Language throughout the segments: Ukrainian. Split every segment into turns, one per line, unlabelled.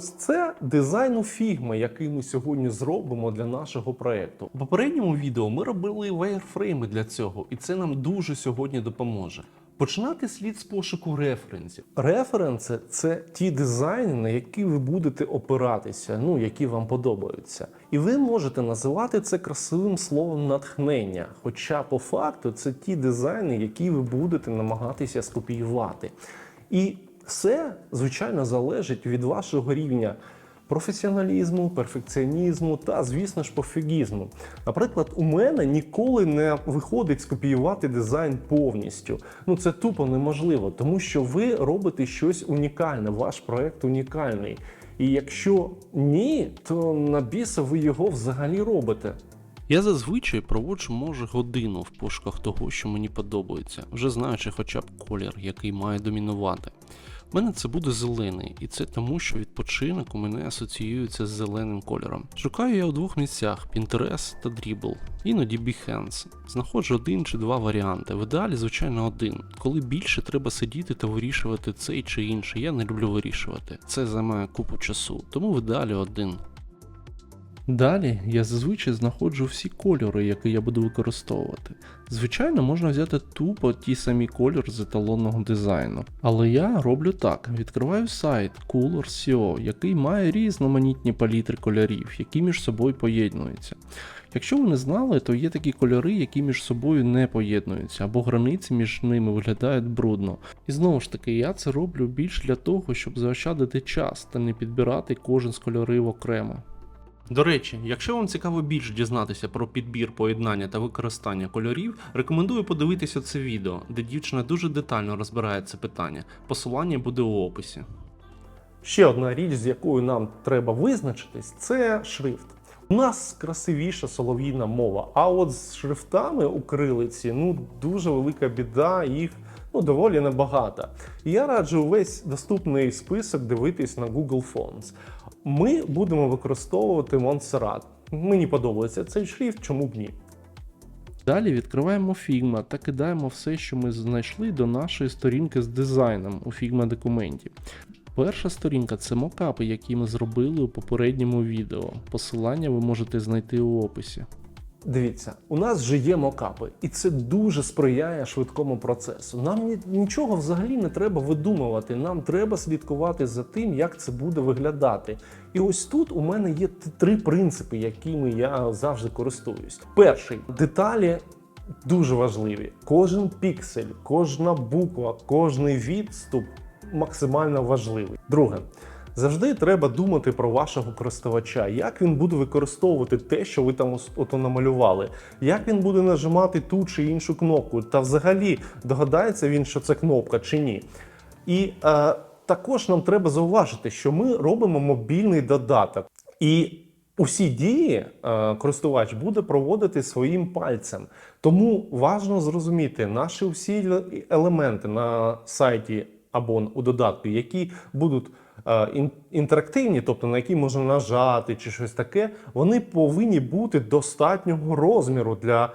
Це дизайн у Figma, який ми сьогодні зробимо для нашого проекту. У попередньому відео ми робили вайрфрейми для цього, і це нам дуже сьогодні допоможе. Починати слід з пошуку референсів. Референси це ті дизайни, на які ви будете опиратися, ну які вам подобаються. І ви можете називати це красивим словом натхнення. Хоча по факту це ті дизайни, які ви будете намагатися скопіювати. І все, звичайно, залежить від вашого рівня професіоналізму, перфекціонізму та, звісно ж, пофігізму. Наприклад, у мене ніколи не виходить скопіювати дизайн повністю. Ну це тупо неможливо, тому що ви робите щось унікальне, ваш проект унікальний. І якщо ні, то на біса ви його взагалі робите.
Я зазвичай проводжу може годину в пошуках того, що мені подобається, вже знаючи хоча б колір, який має домінувати. У мене це буде зелений, і це тому, що відпочинок у мене асоціюється з зеленим кольором. Шукаю я у двох місцях Pinterest та Dribble, іноді Behance. Знаходжу один чи два варіанти. В ідеалі, звичайно, один. Коли більше треба сидіти та вирішувати цей чи інший, я не люблю вирішувати. Це займає купу часу, тому в ідеалі один. Далі я зазвичай знаходжу всі кольори, які я буду використовувати. Звичайно, можна взяти тупо ті самі кольори з еталонного дизайну. Але я роблю так: відкриваю сайт Colors.co, який має різноманітні палітри кольорів, які між собою поєднуються. Якщо ви не знали, то є такі кольори, які між собою не поєднуються, або границі між ними виглядають брудно. І знову ж таки, я це роблю більш для того, щоб заощадити час та не підбирати кожен з кольорів окремо. До речі, якщо вам цікаво більше дізнатися про підбір, поєднання та використання кольорів, рекомендую подивитися це відео, де дівчина дуже детально розбирає це питання. Посилання буде у описі.
Ще одна річ, з якою нам треба визначитись, це шрифт. У нас красивіша солов'їна мова, а от з шрифтами у крилиці ну дуже велика біда, їх ну доволі небагато. І я раджу весь доступний список дивитись на Google Fonts. Ми будемо використовувати Montserrat. Мені подобається цей шрифт, чому б ні.
Далі відкриваємо Figma та кидаємо все, що ми знайшли до нашої сторінки з дизайном у Figma документі. Перша сторінка це мокапи, які ми зробили у попередньому відео. Посилання ви можете знайти у описі.
Дивіться, у нас вже є мокапи, і це дуже сприяє швидкому процесу. Нам нічого взагалі не треба видумувати. Нам треба слідкувати за тим, як це буде виглядати. І ось тут у мене є три принципи, якими я завжди користуюсь. Перший деталі. Дуже важливі. Кожен піксель, кожна буква, кожний відступ максимально важливий. Друге, завжди треба думати про вашого користувача, як він буде використовувати те, що ви там ото намалювали, як він буде нажимати ту чи іншу кнопку, та взагалі догадається він, що це кнопка чи ні. І е, також нам треба зауважити, що ми робимо мобільний додаток. І усі дії е, користувач буде проводити своїм пальцем. Тому важливо зрозуміти наші всі елементи на сайті або у додатку, які будуть інтерактивні, тобто на які можна нажати чи щось таке, вони повинні бути достатнього розміру для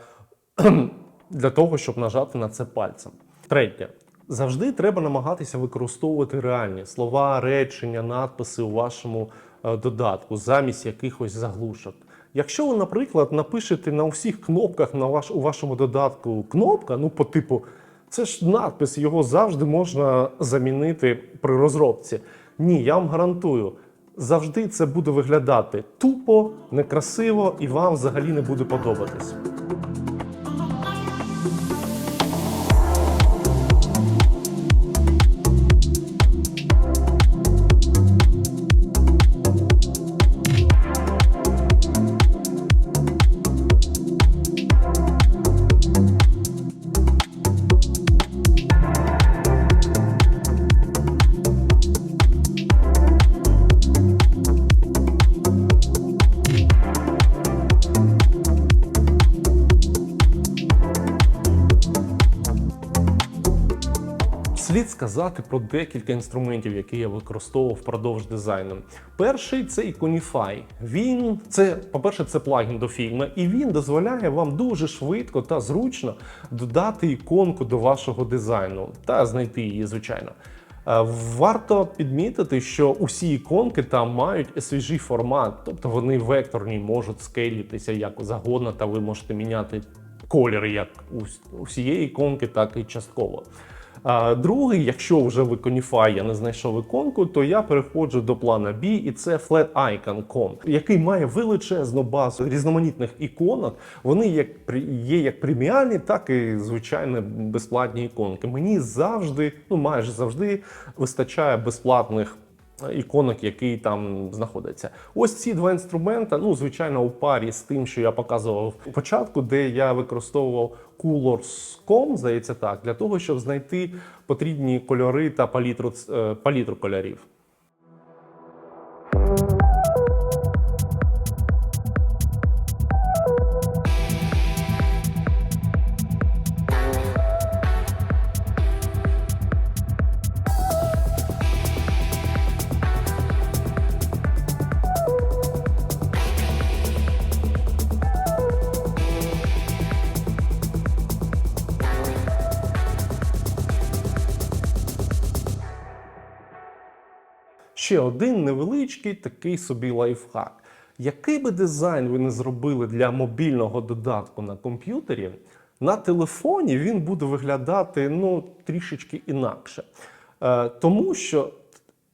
для того, щоб нажати на це пальцем. Третє. Завжди треба намагатися використовувати реальні слова, речення, надписи у вашому е, додатку замість якихось заглушок. Якщо ви, наприклад, напишете на всіх кнопках на ваш, у вашому додатку кнопка, ну по типу, це ж надпис, його завжди можна замінити при розробці. Ні, я вам гарантую, завжди це буде виглядати тупо, некрасиво і вам взагалі не буде подобатись. Сказати про декілька інструментів, які я використовував впродовж дизайну. Перший це Iconify. Він це, по-перше, це плагін до Figma, і він дозволяє вам дуже швидко та зручно додати іконку до вашого дизайну та знайти її, звичайно. Е, Варто підмітити, що усі іконки там мають SVG формат, тобто вони векторні, можуть скейлітися як загодно, та ви можете міняти колір як у с- у всієї іконки, так і частково. А другий, якщо вже в Iconify я не знайшов іконку, то я переходжу до плана B, і це Flat Icon Con, який має величезну базу різноманітних іконок. Вони як є як преміальні, так і звичайно безплатні іконки. Мені завжди, ну майже завжди, вистачає безплатних іконок, який там знаходиться. Ось ці два інструмента, ну звичайно, у парі з тим, що я показував у початку, де я використовував Colors.com, здається так, для того, щоб знайти потрібні кольори та палітру, е, палітру кольорів. Ще один невеличкий такий собі лайфхак. Який би дизайн ви не зробили для мобільного додатку на комп'ютері, на телефоні він буде виглядати ну, трішечки інакше. Е, тому що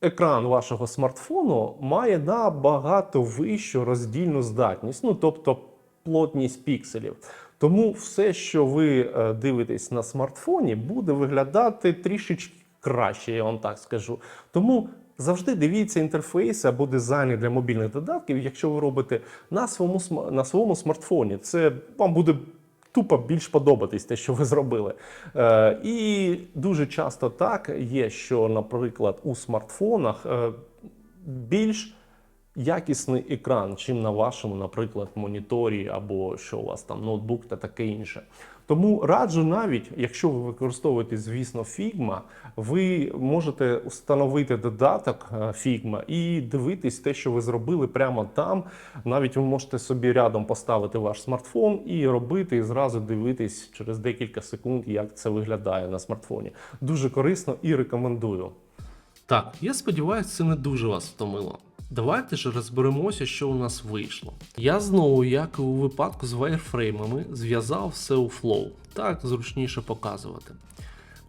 екран вашого смартфону має набагато вищу роздільну здатність, ну тобто плотність пікселів. Тому все, що ви е, дивитесь на смартфоні, буде виглядати трішечки краще, я вам так скажу. Тому завжди дивіться інтерфейси або дизайни для мобільних додатків, якщо ви робите на своєму, на своєму смартфоні. Це вам буде тупо більш подобатись те, що ви зробили. Е, і дуже часто так є, що, наприклад, у смартфонах е, більш якісний екран, чим на вашому, наприклад, моніторі або що у вас там ноутбук та таке інше. Тому раджу навіть, якщо ви використовуєте, звісно, Figma, ви можете установити додаток е, Figma і дивитись те, що ви зробили прямо там. Навіть ви можете собі рядом поставити ваш смартфон і робити, і зразу дивитись через декілька секунд, як це виглядає на смартфоні. Дуже корисно і рекомендую.
Так, я сподіваюся, це не дуже вас втомило. Давайте ж розберемося, що у нас вийшло. Я знову, як і у випадку з вайрфреймами, зв'язав все у Flow. Так зручніше показувати.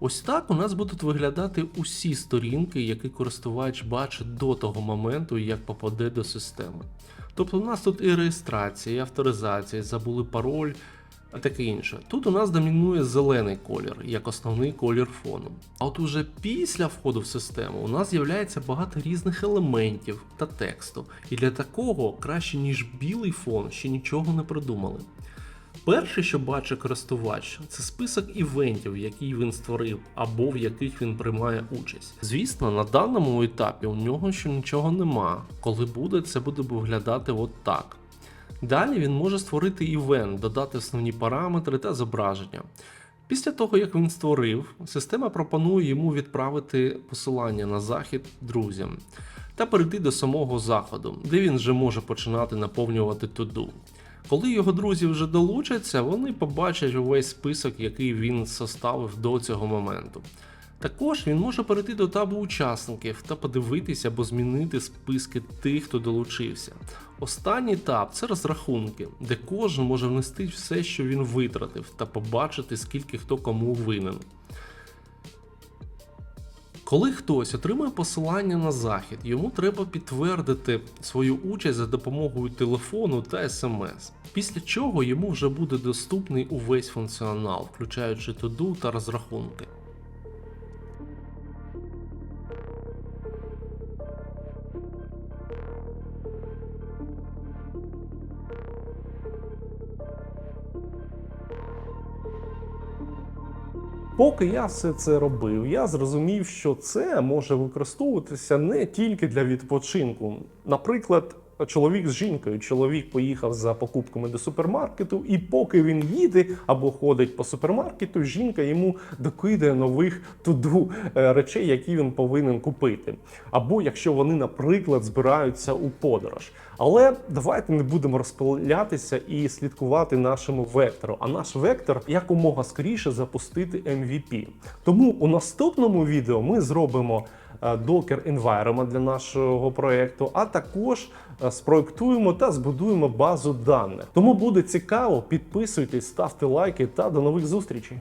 Ось так у нас будуть виглядати усі сторінки, які користувач бачить до того моменту, як попаде до системи. Тобто у нас тут і реєстрація, і авторизація, забули пароль, таке інше. Тут у нас домінує зелений колір як основний колір фону. А от уже після входу в систему у нас з'являється багато різних елементів та тексту. І для такого краще, ніж білий фон, ще нічого не придумали. Перше, що бачить користувач, це список івентів, які він створив, або в яких він приймає участь. Звісно, на даному етапі у нього ще нічого нема. Коли буде, це буде виглядати от так. Далі він може створити івент, додати основні параметри та зображення. Після того, як він створив, система пропонує йому відправити посилання на захід друзям та перейти до самого заходу, де він вже може починати наповнювати туду. Коли його друзі вже долучаться, вони побачать увесь список, який він составив до цього моменту. Також він може перейти до табу учасників та подивитися або змінити списки тих, хто долучився. Останній таб це розрахунки, де кожен може внести все, що він витратив, та побачити, скільки хто кому винен. Коли хтось отримує посилання на захід, йому треба підтвердити свою участь за допомогою телефону та смс. Після чого йому вже буде доступний увесь функціонал, включаючи туду та розрахунки.
Поки я все це робив, я зрозумів, що це може використовуватися не тільки для відпочинку. Наприклад, чоловік з жінкою. Чоловік поїхав за покупками до супермаркету, і поки він їде або ходить по супермаркету, жінка йому докидає нових туду е, речей, які він повинен купити. Або якщо вони, наприклад, збираються у подорож. Але давайте не будемо розпилятися і слідкувати нашому вектору. А наш вектор якомога скоріше запустити MVP. Тому у наступному відео ми зробимо е, Docker Environment для нашого проекту, а також е, спроектуємо та збудуємо базу даних. Тому буде цікаво, підписуйтесь, ставте лайки та до нових зустрічей.